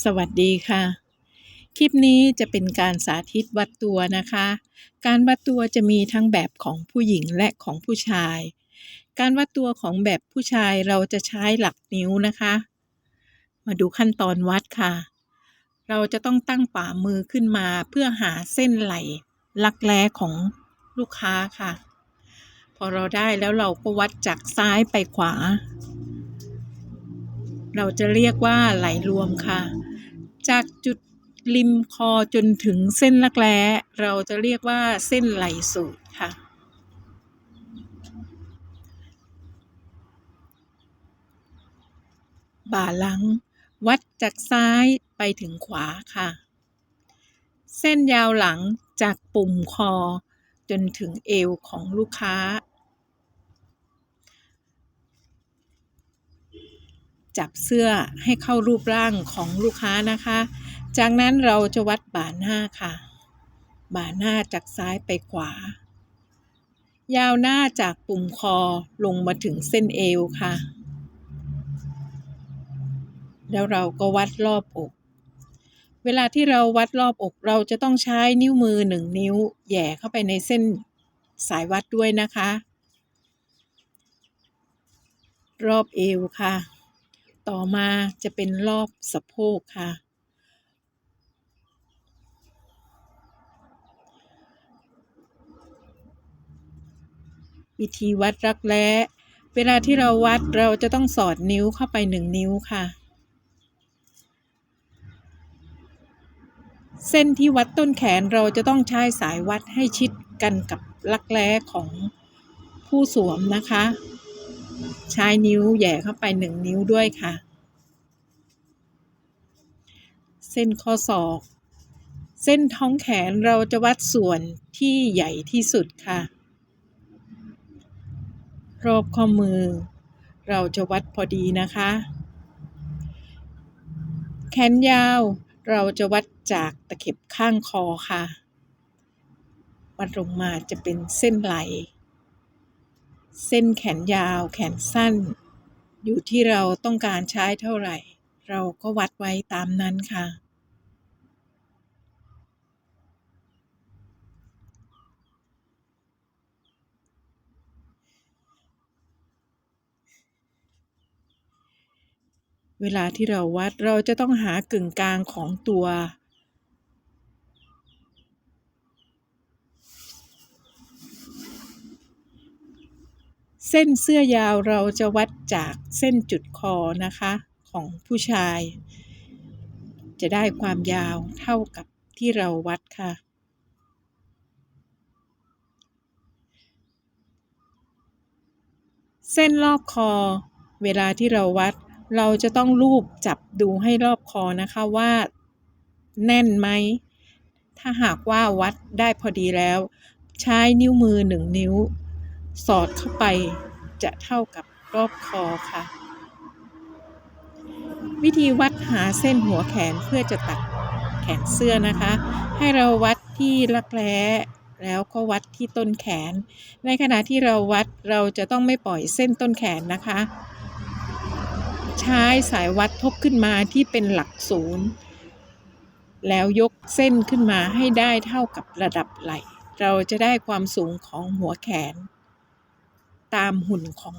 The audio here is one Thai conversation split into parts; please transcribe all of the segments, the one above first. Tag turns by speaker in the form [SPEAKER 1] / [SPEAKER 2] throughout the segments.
[SPEAKER 1] สวัสดีค่ะ คลิปนี้จะเป็นการสาธิตวัดตัวนะคะ การวัดตัวจะมีทั้งแบบของผู้หญิงและของผู้ชาย การวัดตัวของแบบผู้ชายเราจะใช้หลักนิ้วนะคะ มาดูขั้นตอนวัดค่ะ เราจะต้องตั้งฝ่ามือขึ้นมาเพื่อหาเส้นไหลลักแร้ของลูกค้าค่ะ พอเราได้แล้วเราก็วัดจากซ้ายไปขวา เราจะเรียกว่าไหลรวมค่ะ จากจุดริมคอจนถึงเส้นรักแร้เราจะเรียกว่าเส้นไหลสูดค่ะ บ่าหลัง วัดจากซ้ายไปถึงขวาค่ะ เส้นยาวหลังจากปุ่มคอจนถึงเอวของลูกค้า จับเสื้อให้เข้ารูปร่างของลูกค้านะคะ จากนั้นเราจะวัดบ่าหน้าค่ะ บ่าหน้าจากซ้ายไปขวา ยาวหน้าจากปุ่มคอลงมาถึงเส้นเอวค่ะ แล้วเราก็วัดรอบอก เวลาที่เราวัดรอบอก เราจะต้องใช้นิ้วมือหนึ่งนิ้วแย่เข้าไปในเส้นสายวัดด้วยนะคะ รอบเอวค่ะ ต่อมาจะเป็นรอบสะโพกค่ะ วิธีวัดรักแร้เวลาที่เราวัดเราจะต้องสอดนิ้วเข้าไปหนึ่งนิ้วค่ะ เส้นที่วัดต้นแขนเราจะต้องใช้สายวัดให้ชิดกันกับรักแร้ของผู้สวมนะคะ ใช้นิ้วแหย่เข้าไปหนึ่งนิ้วด้วยค่ะ เส้นข้อศอก เส้นท้องแขนเราจะวัดส่วนที่ใหญ่ที่สุดค่ะ รอบข้อมือ เราจะวัดพอดีนะคะ แขนยาวเราจะวัดจากตะเข็บข้างคอค่ะ วัดลงมาจะเป็นเส้นไหล เส้นแขนยาว แขนสั้น อยู่ที่เราต้องการใช้เท่าไหร่ เราก็วัดไว้ตามนั้นค่ะ เวลาที่เราวัดเราจะต้องหากึ่งกลางของตัว เส้นเสื้อยาวเราจะวัดจากเส้นจุดคอนะคะของผู้ชาย จะได้ความยาวเท่ากับที่เราวัดค่ะ เส้นรอบคอ เวลาที่เราวัด เราจะต้องลูบจับดูให้รอบคอนะคะว่า แน่นไหม ถ้าหากว่าวัดได้พอดีแล้ว ใช้นิ้วมือหนึ่งนิ้ว สอดเข้าไปจะเท่ากับรอบคอค่ะ วิธีวัดหาเส้นหัวแขนเพื่อจะตัดแขนเสื้อนะคะ ให้เราวัดที่รักแร้แล้วก็วัดที่ต้นแขน ในขณะที่เราวัดเราจะต้องไม่ปล่อยเส้นต้นแขนนะคะ ใช้สายวัดทบขึ้นมาที่เป็นหลักศูนย์ แล้วยกเส้นขึ้นมาให้ได้เท่ากับระดับไหล่ เราจะได้ความสูงของหัวแขน ตามหุ่นของ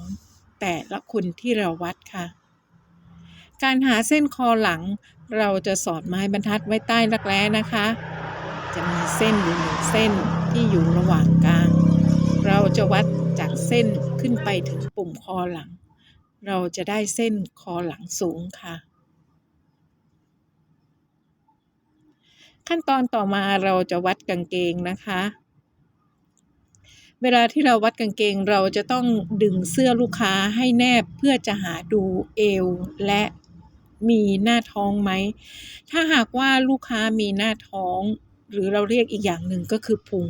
[SPEAKER 1] แต่ละคนที่เราวัดค่ะ การหาเส้นคอหลัง เราจะสอดไม้บรรทัดไว้ใต้รักแร้นะคะ จะมีเส้นอยู่หนึ่งเส้นที่อยู่ระหว่างกลาง เราจะวัดจากเส้นขึ้นไปถึงปุ่มคอหลัง เราจะได้เส้นคอหลังสูงค่ะขั้นตอนต่อมาเราจะวัดกางเกงนะคะ เวลาที่เราวัดกางเกงเราจะต้องดึงเสื้อลูกค้าให้แนบเพื่อจะหาดูเอวและมีหน้าท้องไหม ถ้าหากว่าลูกค้ามีหน้าท้อง หรือเราเรียกอีกอย่างหนึ่งก็คือพุง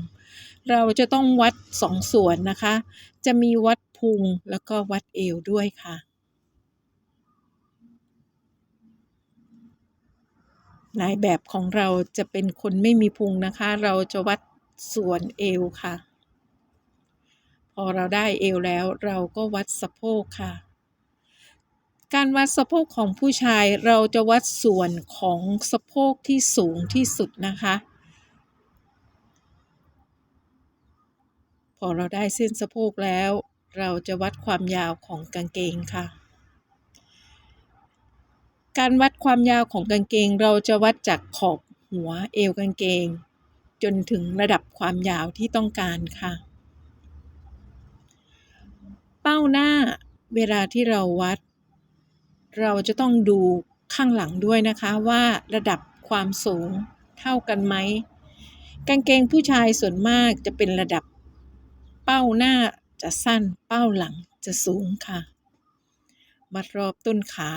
[SPEAKER 1] เราจะต้องวัดสองส่วนนะคะ จะมีวัดพุงแล้วก็วัดเอวด้วยค่ะนายแบบของเราจะเป็นคนไม่มีพุงนะคะ เราจะวัดส่วนเอวค่ะ พอเราได้เอวแล้วเราก็วัดสะโพกค่ะ การวัดสะโพกของผู้ชายเราจะวัดส่วนของสะโพกที่สูงที่สุดนะคะ พอเราได้เส้นสะโพกแล้ว เราจะวัดความยาวของกางเกงค่ะการวัดความยาวของกางเกงเราจะวัดจากขอบหัวเอวกางเกง จนถึงระดับความยาวที่ต้องการค่ะ เป้าหน้าเวลาที่เราวัด เราจะต้องดูข้างหลังด้วยนะคะว่าระดับความสูงเท่ากันไหมกางเกงผู้ชายส่วนมากจะเป็นระดับ เป้าหน้าจะสั้นเป้าหลังจะสูงค่ะ มัดรอบต้นขา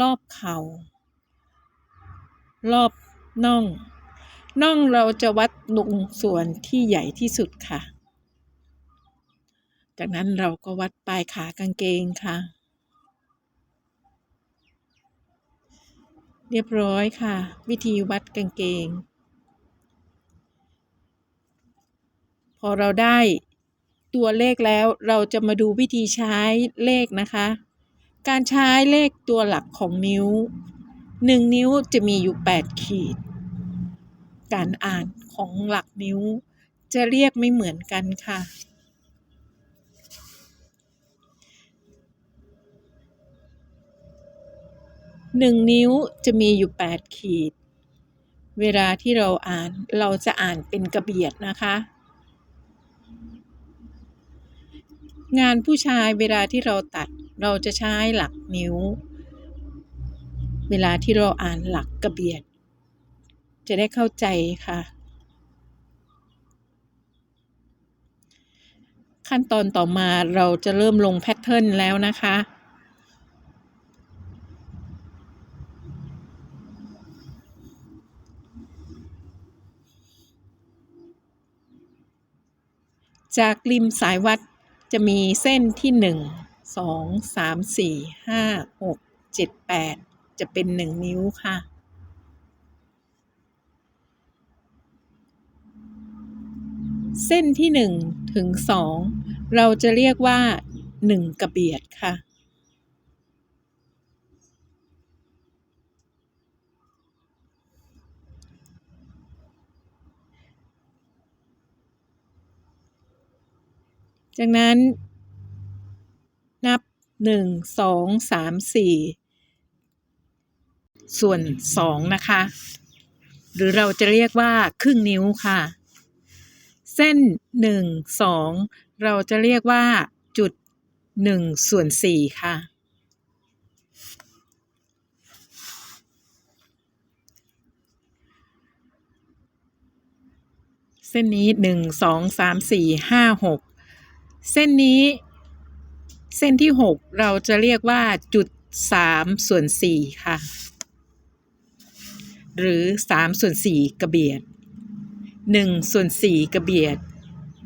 [SPEAKER 1] รอบเข่า รอบน่อง น่องเราจะวัดลงส่วนที่ใหญ่ที่สุดค่ะ จากนั้นเราก็วัดปลายขากางเกงค่ะ เรียบร้อยค่ะ วิธีวัดกางเกง พอเราได้ตัวเลขแล้วเราจะมาดูวิธีใช้เลขนะคะ การใช้เลขตัวหลักของนิ้ว 1 นิ้วจะมีอยู่ 8 ขีด การอ่านของหลักนิ้วจะเรียกไม่เหมือนกันค่ะ 1นิ้วจะมีอยู่ 8 ขีด เวลาที่เราอ่านเราจะอ่านเป็นกระเบียดนะคะ งานผู้ชายเวลาที่เราตัดเราจะใช้หลักนิ้ว เวลาที่เราอ่านหลักกระเบียด จะได้เข้าใจค่ะ ขั้นตอนต่อมาเราจะเริ่มลงแพทเทิร์นแล้วนะคะ จากริมสายวัดจะมีเส้นที่หนึ่งสองสามสี่ห้าหกเจ็ดแปดจะเป็นหนึ่งนิ้วค่ะ เส้นที่หนึ่งถึงสองเราจะเรียกว่าหนึ่งกระเบียดค่ะ จากนั้น นับหนึ่งสองสามสี่ส่วนสองนะคะ หรือเราจะเรียกว่าครึ่งนิ้วค่ะ เส้นหนึ่งสองเราจะเรียกว่าจุดหนึ่งส่วนสี่ค่ะ เส้นนี้หนึ่งสองสามสี่ห้าหก เส้นนี้ เส้นที่หกเราจะเรียกว่าจุดสามส่วนสี่ค่ะ หรือสามส่วนสี่กระเบียดหนึ่งส่วนสี่กระเบียด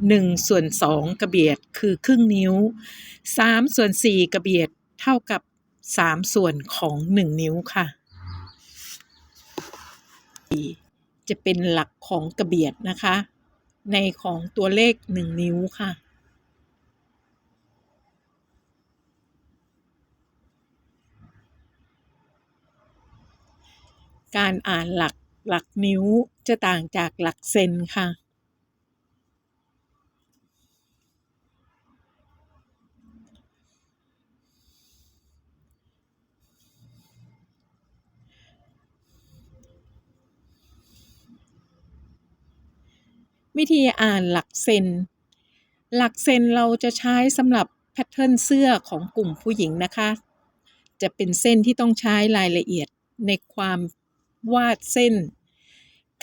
[SPEAKER 1] หนึ่งส่วนสองกระเบียดคือครึ่งนิ้วสามส่วนสี่กระเบียดเท่ากับสามส่วนของหนึ่งนิ้วค่ะ จะเป็นหลักของกระเบียดนะคะ ในของตัวเลขหนึ่งนิ้วค่ะ การอ่านหลักหลักนิ้วจะต่างจากหลักเซนค่ะ วิธีอ่านหลักเซน หลักเซนเราจะใช้สำหรับแพทเทิร์นเสื้อของกลุ่มผู้หญิงนะคะ จะเป็นเส้นที่ต้องใช้รายละเอียดในความ วาดเส้น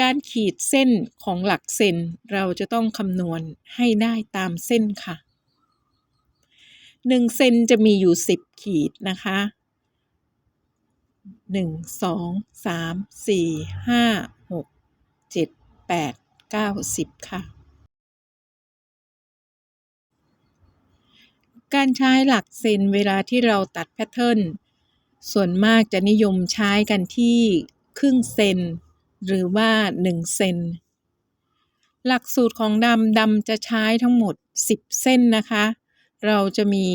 [SPEAKER 1] การขีดเส้นของหลักเซนเราจะต้องคำนวณให้ได้ตามเส้นค่ะ1เซนจะมีอยู่ 10 ขีดนะคะ1 2 3 4 5 6 7 8 9 10 ค่ะ การใช้หลักเซนเวลาที่เราตัดแพทเทิร์นส่วนมากจะนิยมใช้กันที่ ครึ่งเซน หรือว่า 1 เซน หลักสูตรของดำดำจะใช้ทั้งหมด 10 เส้นนะคะ เราจะมี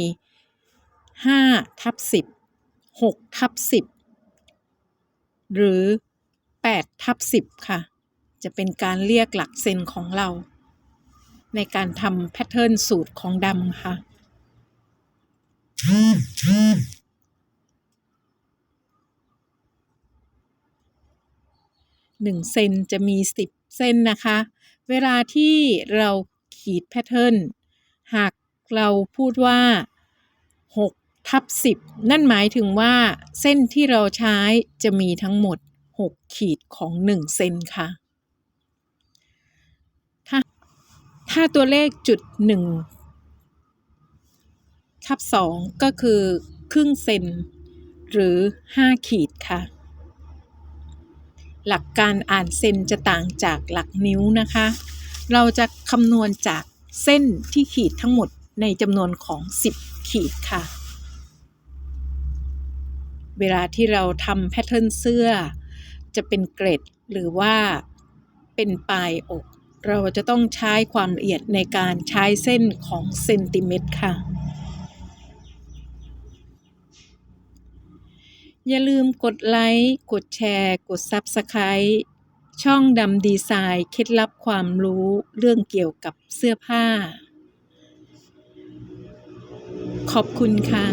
[SPEAKER 1] 5 ทับ 10 6 ทับ 10 หรือ 8 ทับ 10 ค่ะ จะเป็นการเรียกหลักเซนของเรา ในการทำแพทเทิร์นสูตรของดำค่ะ 1 เซนจะมี 10 เส้นนะคะ เวลาที่เราขีดแพทเทิร์นหากเราพูดว่า6ทับ10 นั่นหมายถึงว่าเส้นที่เราใช้จะมีทั้งหมด 6 ขีดของ 1 เซนค่ะถ้าถ้าตัวเลขจุด1ทับ2ก็คือครึ่งเซนหรือ 5 ขีดค่ะ หลักการอ่านเซนจะต่างจากหลักนิ้วนะคะ เราจะคำนวณจากเส้นที่ขีดทั้งหมดในจำนวนของ 10 ขีดค่ะ เวลาที่เราทำแพทเทิร์นเสื้อ จะเป็นเกรดหรือว่าเป็นปลายอก เราจะต้องใช้ความละเอียดในการใช้เส้นของเซนติเมตรค่ะ อย่าลืมกดไลค์กดแชร์ กด Subscribe ช่องดำดีไซน์เคล็ดลับความรู้เรื่องเกี่ยวกับเสื้อผ้า ขอบคุณค่ะ